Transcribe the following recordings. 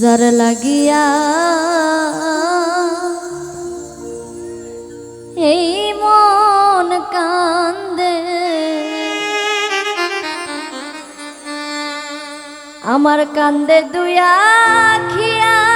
যার লাগিয়া। এই মন কান্দে। আমার কান্দে দুয়া খিয়া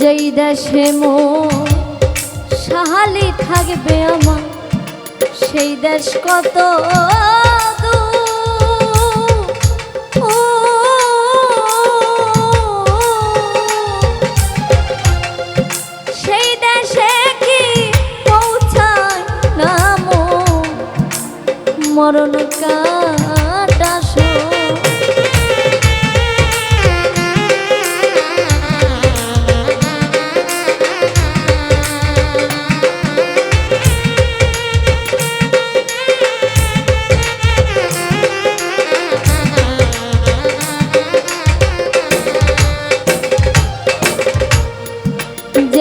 যেই দেশে মো সাহালি থাকবে আমার সেই দেশ কত দূর।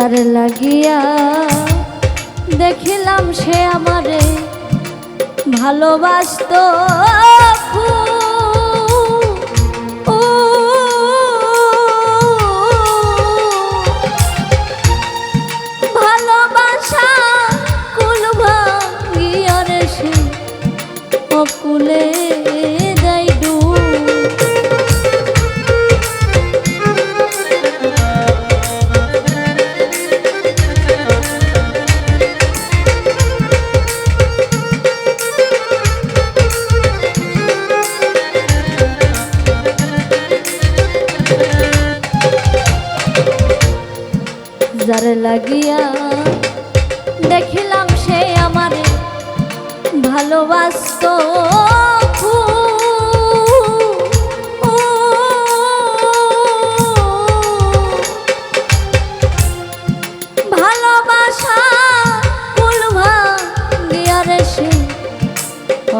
যার লাগিয়া দেখিলাম সে আমারে ভালোবাসত খুব। যার লাগিয়া দেখিলাম সে আমারে ভালোবাসত ভালোবাসা কুলভা গিয়ারে সে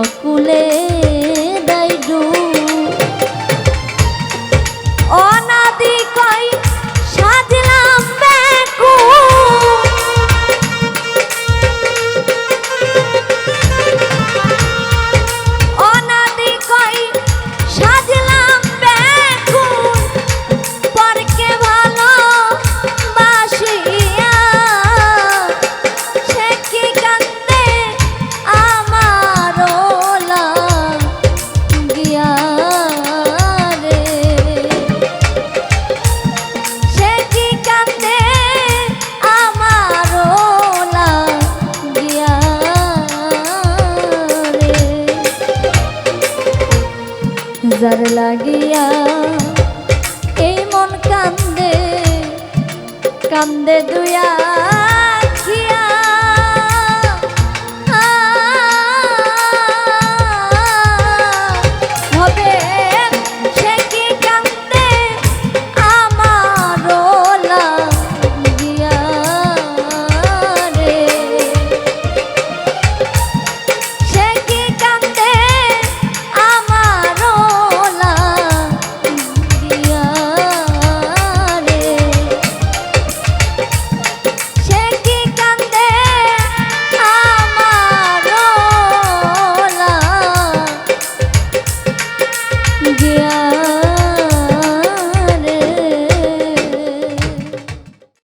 অকুলে লাগিয়া এই মন কান্দে কান্দে দুয়া